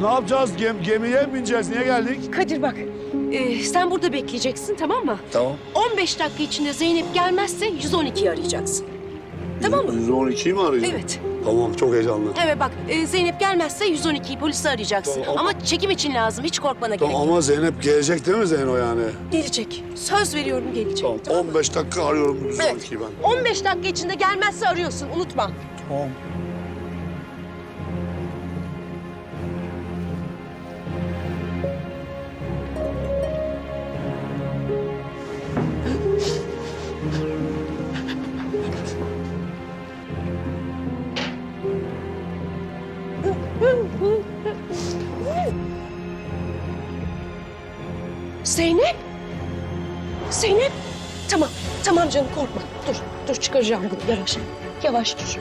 Ne yapacağız? Gem, gemiye mi bineceğiz? Niye geldik? Kadir bak, e, sen burada bekleyeceksin tamam mı? Tamam. 15 dakika içinde Zeynep gelmezse 112'yi arayacaksın. Tamam mı? 112'yi mi arayacağım? Evet. Tamam çok heyecanlı. Evet bak, e, Zeynep gelmezse 112'yi polisi arayacaksın. Tamam. Ama çekim için lazım, hiç korkmana gerek Tamam ama Zeynep gelecek değil mi Zeyno yani? Gelecek. Söz veriyorum gelecek. Tamam 15 dakika arıyorum 112'yi Evet. ben. 15 dakika içinde gelmezse arıyorsun, unutma. Tamam. Tamam, canım korkma. Dur, dur çıkaracağım bunu yavaş. Yavaş dur.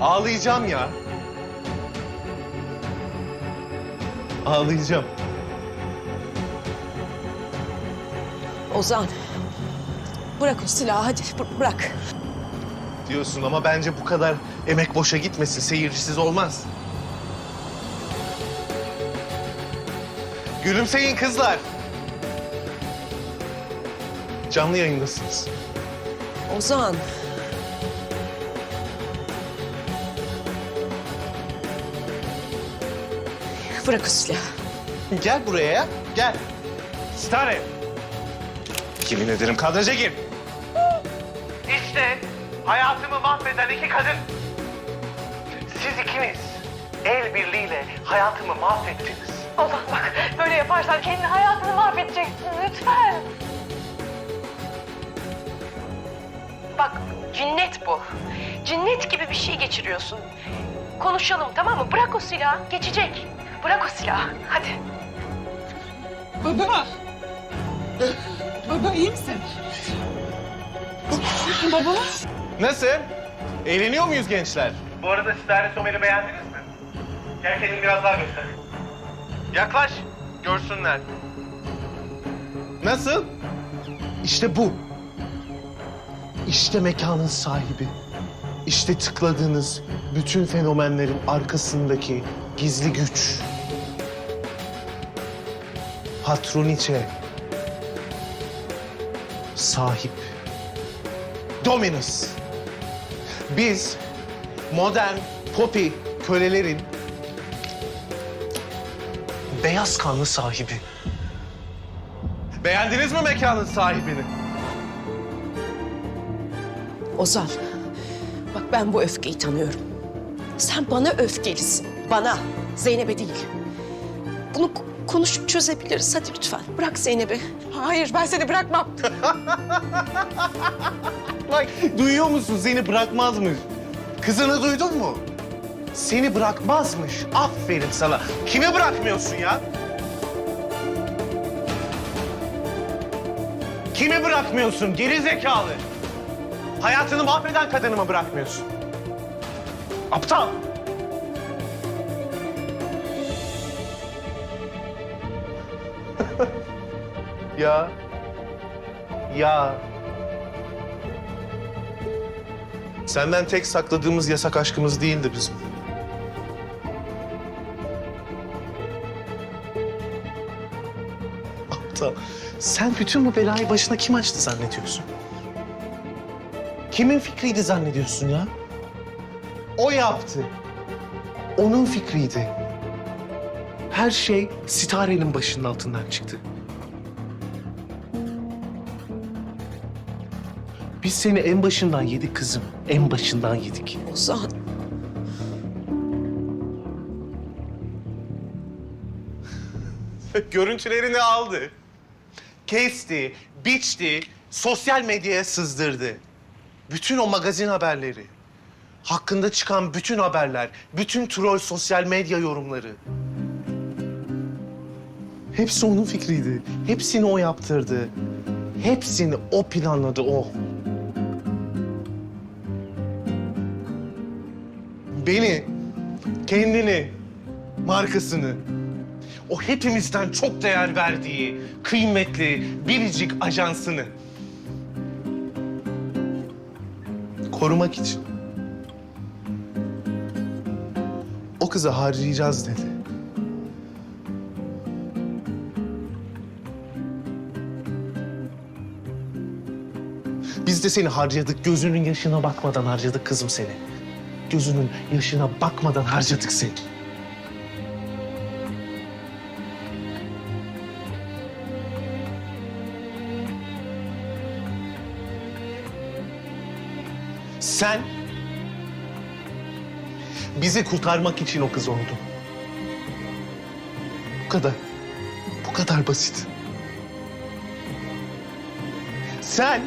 Ağlayacağım ya. Ağlayacağım. Ozan, bırak o silahı hadi bı- bırak. Diyorsun ama bence bu kadar emek boşa gitmesin. Seyircisiz olmaz. Gülümseyin kızlar. Canlı yayındasınız. Ozan. Bırak o silahı. Gel buraya ya. Gel. Stare. Kimin ederim kadraja gir. İşte hayatımı mahveden iki kadın. Siz ikiniz el birliğiyle hayatımı mahvettiniz. Allah bak böyle yaparsan kendi hayatını mahvedeceksin lütfen. Bak cinnet bu. Cinnet gibi bir şey geçiriyorsun. Konuşalım tamam mı? Bırak o silahı. Geçecek. Bırak o silahı. Hadi. Baba. Baba iyi misin? Baba. Nasıl? Eğleniyor muyuz gençler? Bu arada Stare Somer'i beğendiniz mi? Gel kendini biraz daha göster. Yaklaş. Görsünler. Nasıl? İşte bu. İşte mekanın sahibi. İşte tıkladığınız bütün fenomenlerin arkasındaki gizli güç. Patroniçe. Sahip. Dominus. Biz modern popi kölelerin beyaz kanlı sahibi. Beğendiniz mi mekanın sahibini? Ozan. Bak ben bu öfkeyi tanıyorum. Sen bana öfkelisin. Bana. Zeynep'e değil. Bunu ko- konuşup çözebiliriz. Hadi lütfen. Bırak Zeynep'i. Hayır ben seni bırakmam. Bak duyuyor musun seni bırakmazmış. Kızını duydun mu? Seni bırakmazmış. Aferin sana. Kime bırakmıyorsun ya? Kimi bırakmıyorsun geri zekalı? Hayatını mahveden kadını mı bırakmıyorsun? Aptal. ya. Ya. Senden tek sakladığımız yasak aşkımız değildi bizim. Aptal. Sen bütün bu belayı başına kim açtı zannediyorsun? Kimin fikriydi zannediyorsun ya? O yaptı. Onun fikriydi. Her şey Sitare'nin başının altından çıktı. Biz seni en başından yedik kızım. En başından yedik. Ozan. Görüntülerini aldı. Kesti, biçti, sosyal medyaya sızdırdı. Bütün o magazin haberleri, hakkında çıkan bütün haberler, bütün troll sosyal medya yorumları. Hepsi onun fikriydi. Hepsini o yaptırdı. Hepsini o planladı o. Beni, kendini, markasını, o hepimizden çok değer verdiği kıymetli biricik ajansını Korumak için. O kızı harcayacağız dedi. Biz de seni harcadık. Gözünün yaşına bakmadan harcadık kızım seni. Gözünün yaşına bakmadan harcadık seni. Sen bizi kurtarmak için o kız oldun. Bu kadar. Bu kadar basit. Sen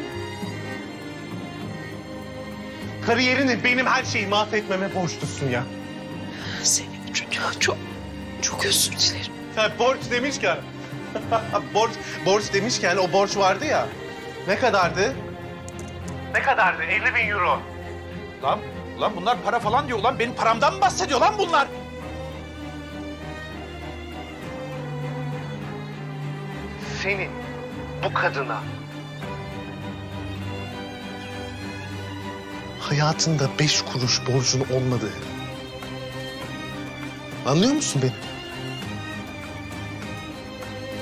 kariyerini benim her şeyi mahvetmeme borçlusun ya. Zeynep çok, çok, çok özür dilerim. Ha, borç demişken. borç, borç demişken o borç vardı ya. Ne kadardı? Ne kadardı? 50 bin euro. Lan, lan bunlar para falan diyor lan. Benim paramdan mı bahsediyor lan bunlar? Senin bu kadına hayatında beş kuruş borcun olmadığı. Anlıyor musun beni?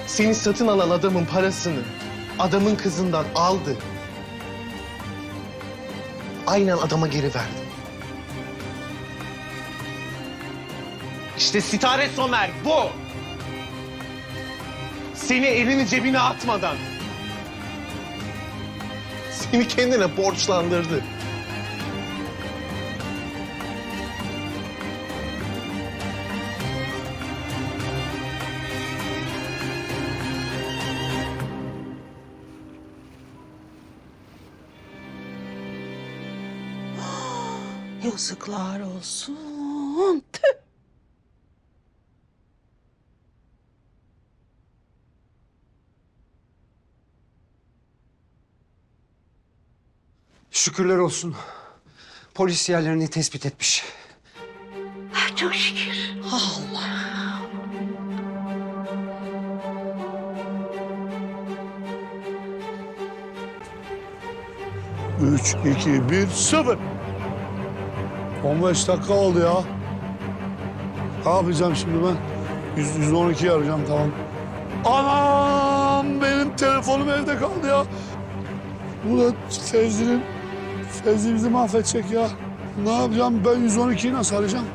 Seni satın alan adamın parasını adamın kızından aldı. Aynen adama geri verdi. İşte Sitare Somer bu. Seni elini cebine atmadan. Seni kendine borçlandırdı. Yazıklar olsun. Tüh. Şükürler olsun. Polis yerlerini tespit etmiş. Çok şükür. Allah. Üç, iki, bir, sıfır. 15 dakika oldu ya. Ne yapacağım şimdi ben? 100, 112 arayacağım tamam. Anam benim telefonum evde kaldı ya. Bu da Fevzi'nin. Fevzi bizi mahvedecek ya. Ne yapacağım ben 112'yi nasıl arayacağım?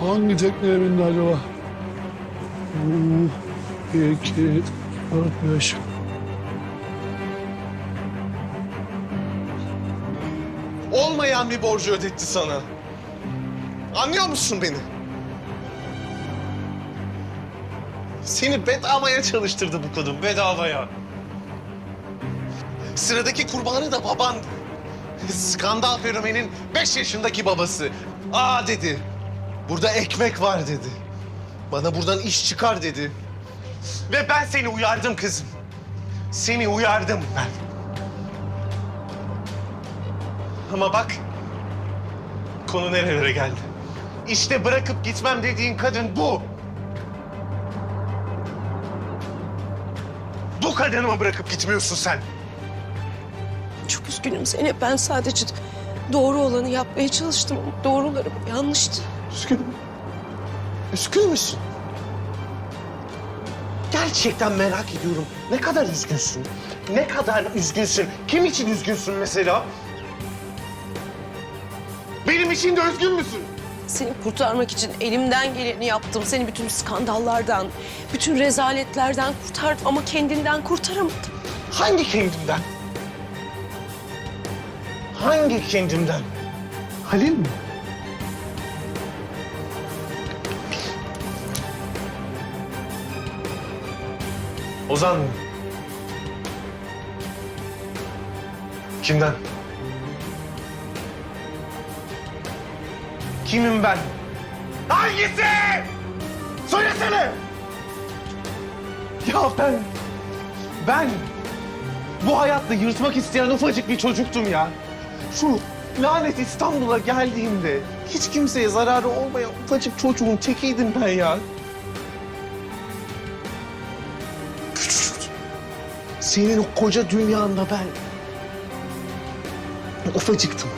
Hangi tekneye bindi acaba? Bir, iki, dört, beş. Olmayan bir borcu ödetti sana. Anlıyor musun beni? Seni bedavaya çalıştırdı bu kadın, bedavaya. Sıradaki kurbanı da baban. Skandal fenomenin beş yaşındaki babası. Aa dedi. Burada ekmek var dedi. Bana buradan iş çıkar dedi. Ve ben seni uyardım kızım. Seni uyardım ben. Ama bak, konu nerelere geldi. İşte bırakıp gitmem dediğin kadın bu. Bu kadını mı bırakıp gitmiyorsun sen? Çok üzgünüm Zeynep. Ben sadece doğru olanı yapmaya çalıştım. Doğrularım yanlıştı. Üzgünüm. Üzgün müsün? Gerçekten merak ediyorum. Ne kadar üzgünsün? Ne kadar üzgünsün? Kim için üzgünsün mesela? Benim için de üzgün müsün? Seni kurtarmak için elimden geleni yaptım. Seni bütün skandallardan, bütün rezaletlerden kurtardım ama kendinden kurtaramadım. Hangi kendimden? Hangi kendimden? Halil mi? Ozan mı? Kimden? Kimim ben? Hangisi? Söylesene! Ya ben... Ben bu hayatta yırtmak isteyen ufacık bir çocuktum ya. Şu lanet İstanbul'a geldiğimde hiç kimseye zararı olmayan ufacık çocuğun tekiydim ben ya. Senin o koca dünyanda ben ufacıktım.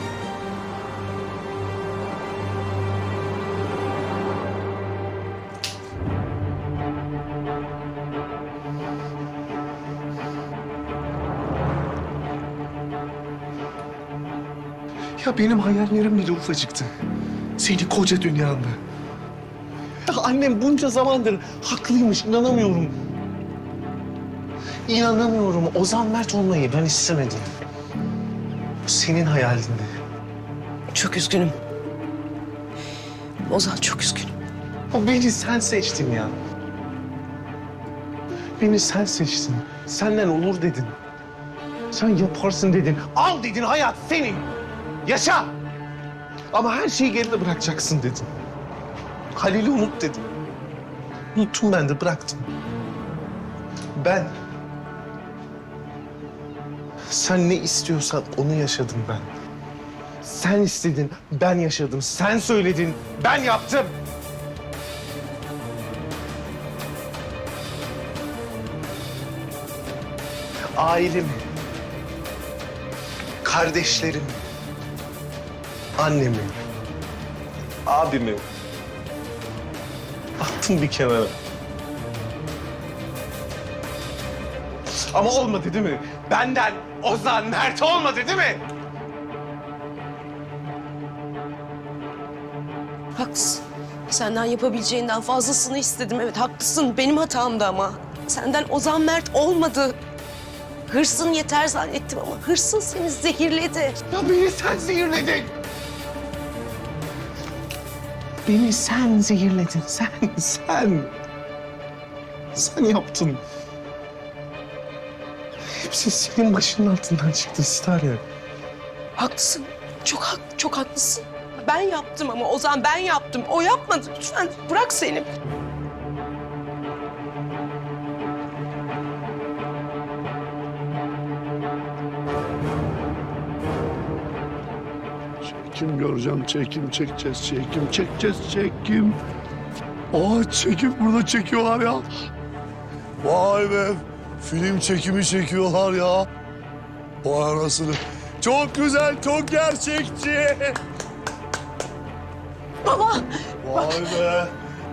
Ya benim hayallerim bile ufacıktı. Seni koca dünyanda. Ya annem bunca zamandır haklıymış, inanamıyorum. İnanamıyorum. Ozan Mert olmayı ben istemedim. Senin hayalindi. Çok üzgünüm. Ozan çok üzgünüm. O beni sen seçtin ya. Beni sen seçtin. Senden olur dedin. Sen yaparsın dedin. Al dedin hayat senin. Yaşa. Ama her şeyi geride bırakacaksın dedin. Halil'i unut dedin. Unuttum ben de bıraktım. Ben... Sen ne istiyorsan onu yaşadım ben. Sen istedin, ben yaşadım. Sen söyledin, ben yaptım. ailemi, kardeşlerimi, annemi, abimi attım bir kenara. Ama olmadı değil mi? Benden Ozan Mert olmadı değil mi? Haklısın. Senden yapabileceğinden fazlasını istedim. Evet haklısın. Benim hatamdı ama. Senden Ozan Mert olmadı. Hırsın yeter zannettim ama hırsın seni zehirledi. Ya beni sen zehirledin. Beni sen zehirledin. Sen, sen. Sen yaptın. Hepsi senin başının altından çıktı Starya. Haklısın. Çok hak, çok haklısın. Ben yaptım ama Ozan ben yaptım. O yapmadı. Lütfen bırak seni. Çekim göreceğim, çekim çekeceğiz, çekim çekeceğiz, çekim. Aa çekim burada çekiyorlar ya. Vay be, film çekimi çekiyorlar ya. Vay anasını. Çok güzel, çok gerçekçi. Baba. Vay be.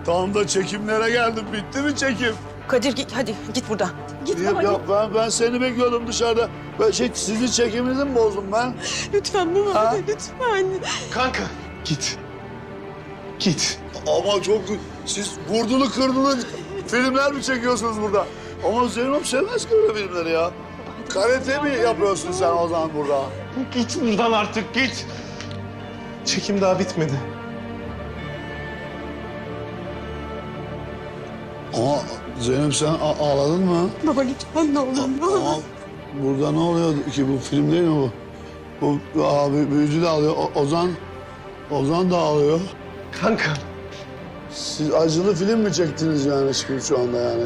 Tam da çekimlere geldim. Bitti mi çekim? Kadir git hadi git buradan. Git baba ya git. ben, ben seni bekliyordum dışarıda. Ben şey, sizin çekiminizi mi bozdum ben? Lütfen baba Ha? lütfen. Kanka git. Git. Ama çok... Siz vurdulu kırdılı filmler mi çekiyorsunuz burada? Ama Zeynep sevmez ki öyle filmleri ya. Karate mi yapıyorsun sen o zaman burada? Git buradan artık git. Çekim daha bitmedi. Ama Zeynep sen ağladın mı? Baba lütfen ne olur ne olur. Burada ne oluyor ki bu film değil mi bu? Bu abi büyücü de ağlıyor. O- Ozan Ozan da ağlıyor. Kanka Siz acılı film mi çektiniz yani şimdi şu anda yani?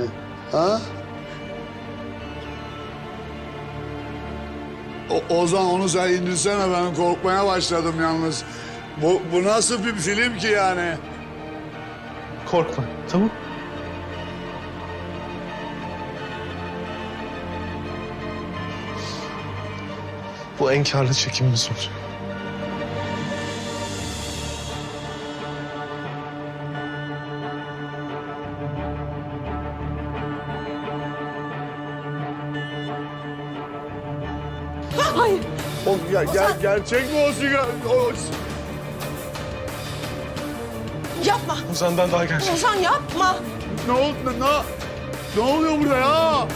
Ha? O, Ozan onu sen indirsene ben korkmaya başladım yalnız. Bu, bu nasıl bir film ki yani? korkma tamam Bu en karlı çekimimiz olacak. Hayır. O, ya, ger- gerçek mi o sigara? O, Yapma. Ozan'dan daha gerçek. Ozan yapma. ne, oldu, ne, ne, ne oluyor burada ya?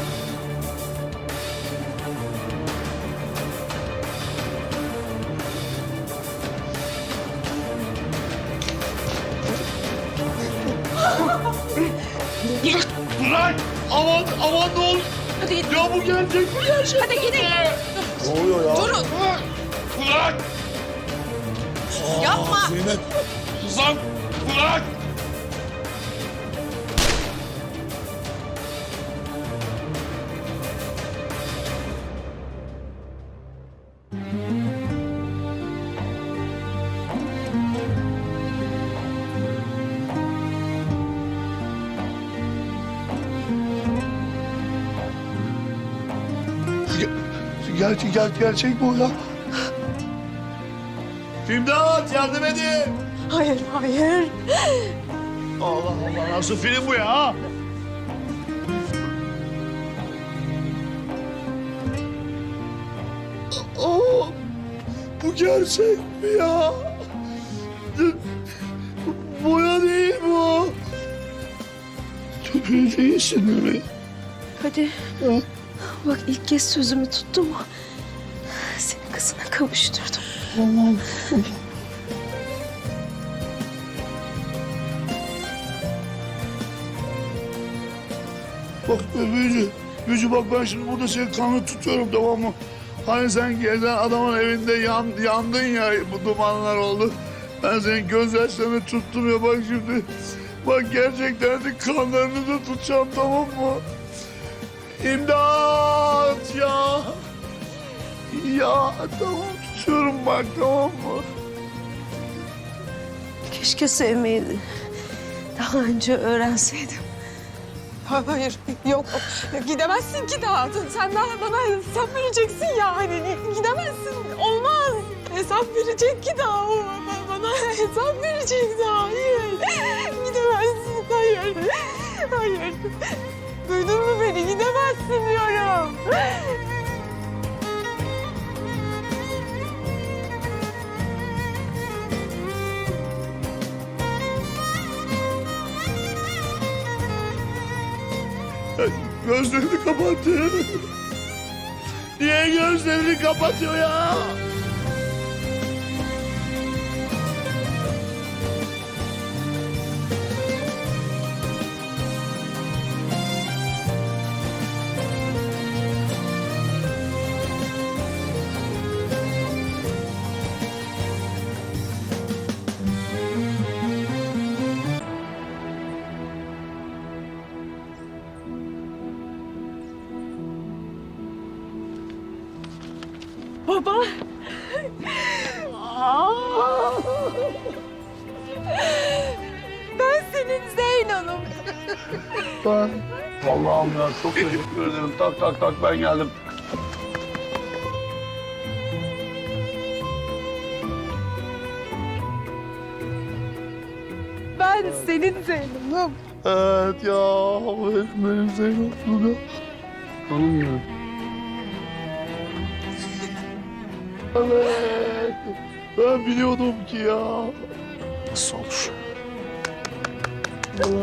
Aman, aman ne oluyor? Hadi git. Ya bu gerçek mi gerçek? Hadi gidin. Ne oluyor ya? Durun. Bırak! Yapma. Zeynep. Uzan! Bırak! Ger ger gerçek o ya? İmdat yardım edin. Hayır hayır. Allah Allah nasıl film bu ya? Oo, Bu gerçek mi ya? Boya değil bu. Köpeği değilsin değil mi? Hadi. Ha? Bak ilk kez sözümü tuttum. Seni kızına kavuşturdum. Tamam. Bak Büyücü, Büyücü bak ben şimdi burada senin kanını tutuyorum tamam mı? Hani sen gezen adamın evinde yan, yandın ya bu dumanlar oldu. Ben senin gözyaşlarını tuttum ya bak şimdi. Bak gerçekten de kanlarını da tutacağım tamam mı? İmdat ya. Ya tamam tutuyorum bak tamam mı? Keşke sevmeyi daha önce öğrenseydim. Hayır, yok. Gidemezsin ki daha. Sen daha bana hesap vereceksin ya. Hani gidemezsin. Olmaz. Hesap verecek ki daha. O bana, bana hesap verecek daha. Hayır. Gidemezsin. Hayır. Hayır. Duydun mu beni? Gidemezsin diyorum. Gözlerini kapattı. Niye gözlerini kapatıyor ya? Baba. Ben senin Zeyno'num. Ben... Allah'ım ya çok teşekkür ederim. Tak tak tak ben geldim. Ben senin Zeyno'num. Evet ya. Benim Zeynep'im ya. Evet. Ben biliyordum ki ya. Nasıl olur?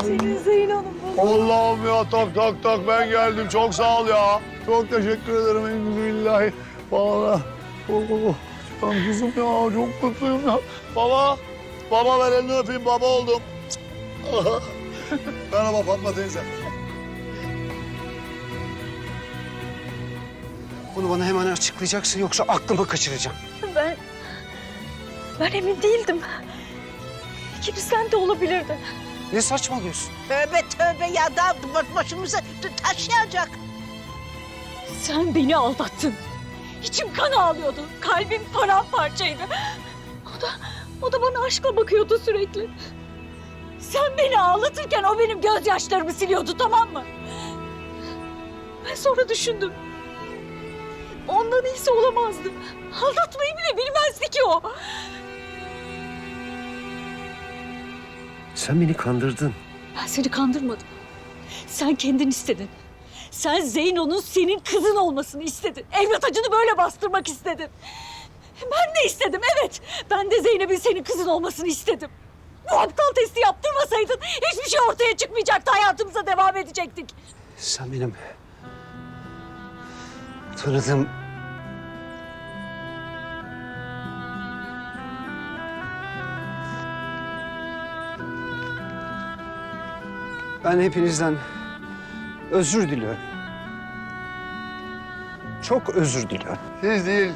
Senin Zeyno'num. Allah'ım ya tak tak tak ben geldim. Çok sağ ol ya. Çok teşekkür ederim billahi. Valla. Oh, oh. Canım kızım ya çok mutluyum ya. Baba. Baba ver elini öpeyim baba oldum. Merhaba Fatma teyze. Bunu bana hemen açıklayacaksın yoksa aklımı kaçıracağım. Ben... Ben emin değildim. İkimizden de olabilirdi. Ne saçmalıyorsun? Tövbe tövbe ya da başımıza taş yağacak. Sen beni aldattın. İçim kan ağlıyordu. Kalbim paramparçaydı. O da, o da bana aşkla bakıyordu sürekli. Sen beni ağlatırken o benim gözyaşlarımı siliyordu tamam mı? Ben sonra düşündüm. Ondan iyisi olamazdı. Aldatmayı bile bilmezdi ki o. Sen beni kandırdın. Ben seni kandırmadım. Sen kendin istedin. Sen Zeyno'nun senin kızın olmasını istedin. Evlat acını böyle bastırmak istedin. Ben de istedim evet. Ben de Zeynep'in senin kızın olmasını istedim. Bu aptal testi yaptırmasaydın hiçbir şey ortaya çıkmayacaktı. Hayatımıza devam edecektik. Sen benim tanıdığım Ben hepinizden özür diliyorum. Çok özür diliyorum. Siz değil,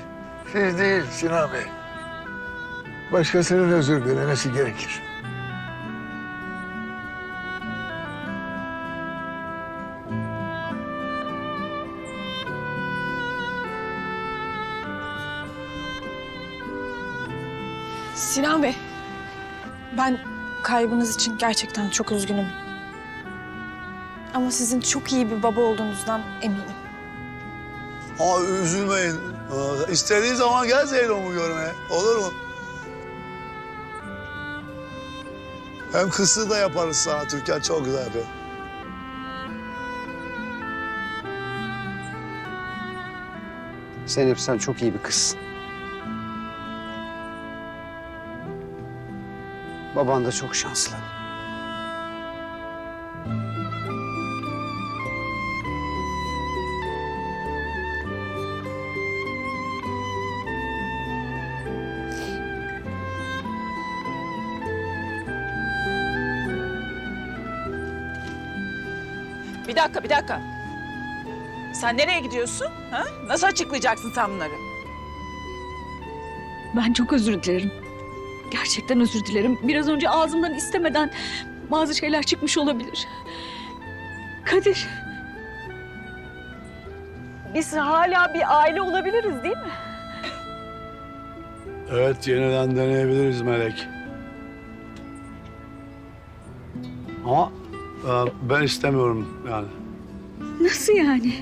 siz değil Sinan Bey. Başkasının özür dilemesi gerekir. Sinan Bey, ben kaybınız için gerçekten çok üzgünüm. Ama sizin çok iyi bir baba olduğunuzdan eminim. Aa, üzülmeyin. Aa, İstediğin zaman gel Zeyno'mu görmeye. Olur mu? Hem kısır da yaparız sana. Türkan çok güzel yapıyor. Zeynep sen çok iyi bir kızsın. Baban da çok şanslı. Bir dakika, bir dakika. Sen nereye gidiyorsun? Ha? Nasıl açıklayacaksın sen bunları? Ben çok özür dilerim. Gerçekten özür dilerim. Biraz önce ağzımdan istemeden bazı şeyler çıkmış olabilir. Kadir. Biz hala bir aile olabiliriz değil mi? Evet yeniden deneyebiliriz Melek. Ama e, ben istemiyorum yani. Nasıl yani?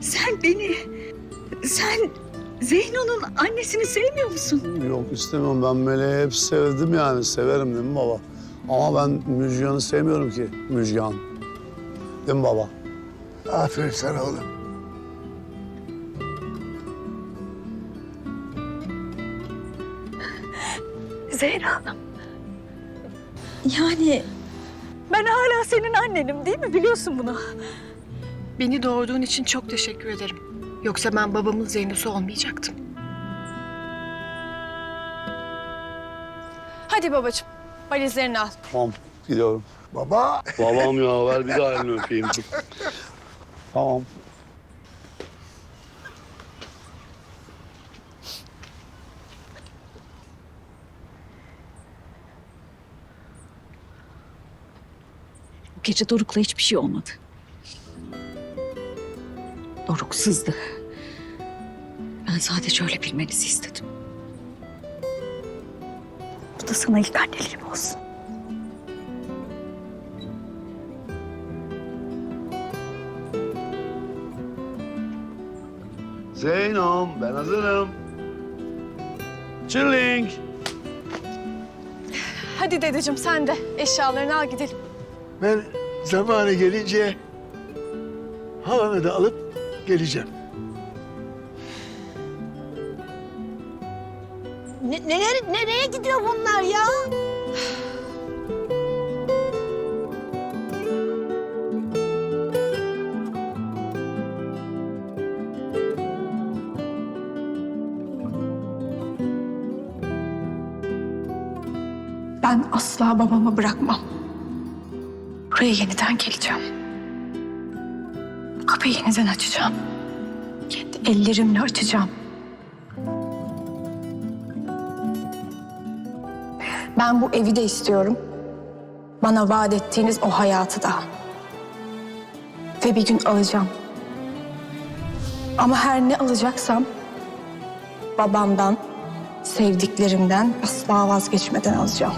Sen beni, sen Zeyno'nun annesini sevmiyor musun? Yok istemiyorum ben Melek'i hep sevdim yani severim değil mi baba? Ama ben Müjgan'ı sevmiyorum ki Müjgan. Değil mi baba? Aferin sana oğlum. Zehra Hanım. Yani ben hala senin annenim değil mi? Biliyorsun bunu. Beni doğurduğun için çok teşekkür ederim. Yoksa ben babamın Zeynep'si olmayacaktım. Hadi babacığım, valizlerini al. Tamam gidiyorum. Baba. Babam ya ver bir daha elini öpeyim. tamam. Bu gece Doruk'la hiçbir şey olmadı. Doruk sızdı. Ben sadece öyle bilmenizi istedim. Bu da sana ilk anneliğim olsun. Zeynom ben hazırım. Çırling. Hadi dedeciğim sen de eşyalarını al gidelim. Ben zamanı gelince halamı da alıp geleceğim. Ne, neler, nereye gidiyor bunlar ya? Ben asla babamı bırakmam. Buraya yeniden geleceğim. Kapıyı yeniden açacağım. Kendi ellerimle açacağım. Ben bu evi de istiyorum. Bana vaat ettiğiniz o hayatı da. Ve bir gün alacağım. Ama her ne alacaksam babamdan, sevdiklerimden asla vazgeçmeden alacağım.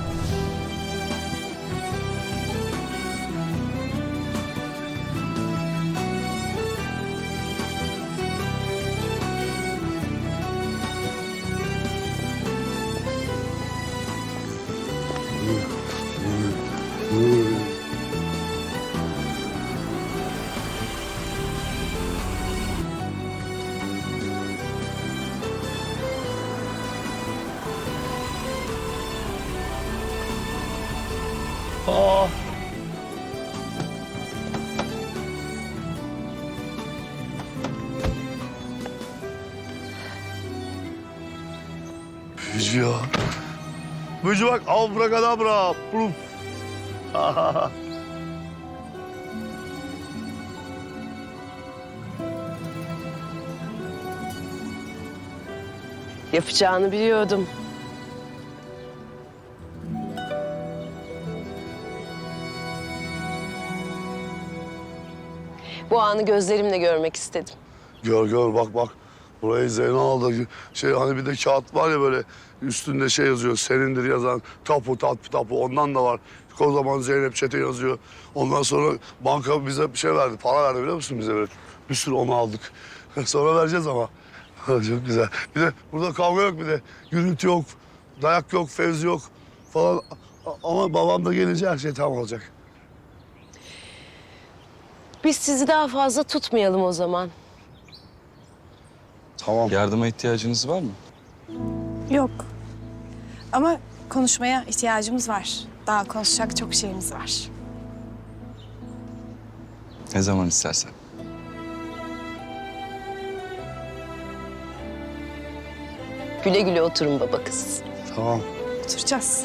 Büyücü bak abrakadabra. Puf. Yapacağını biliyordum. Bu anı gözlerimle görmek istedim. Gör gör bak bak. Burayı Zeyno aldı. Şey hani bir de kağıt var ya böyle üstünde şey yazıyor. Senindir yazan tapu tapu tapu ondan da var. Kocaman Zeynep Çete yazıyor. Ondan sonra banka bize bir şey verdi. Para verdi biliyor musun bize böyle? Bir sürü onu aldık. sonra vereceğiz ama. Çok güzel. Bir de burada kavga yok bir de. Gürültü yok. Dayak yok, fevzi yok falan. Ama babam da gelince her şey tamam olacak. Biz sizi daha fazla tutmayalım o zaman. Tamam. Yardıma ihtiyacınız var mı? Yok. Ama konuşmaya ihtiyacımız var. Daha konuşacak çok şeyimiz var. Ne zaman istersen. Güle güle oturun baba kız. Tamam. Oturacağız.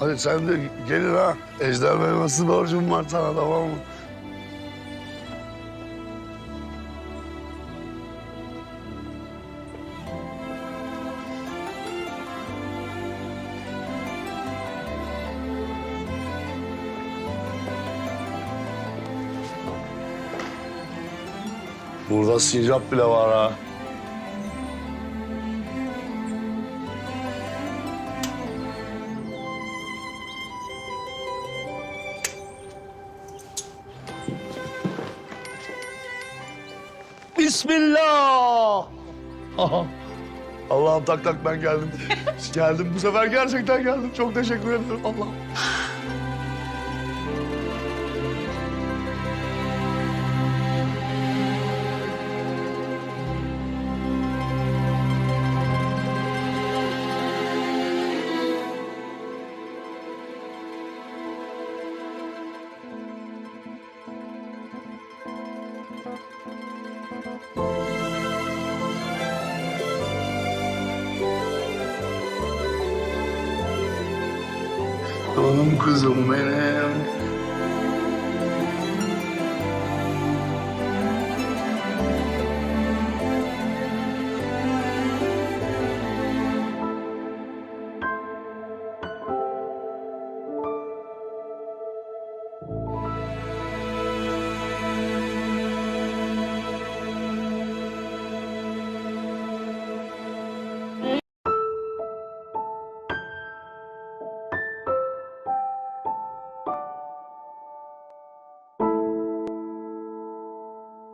Hadi sen de gelin ha. Ejder Bey nasıl borcum var sana tamam mı? Burada sincap bile var ha. Bismillah. Aha. Allah'ım tak tak ben geldim. geldim bu sefer gerçekten geldim. Çok teşekkür ederim Allah'ım. Canım kızım benim.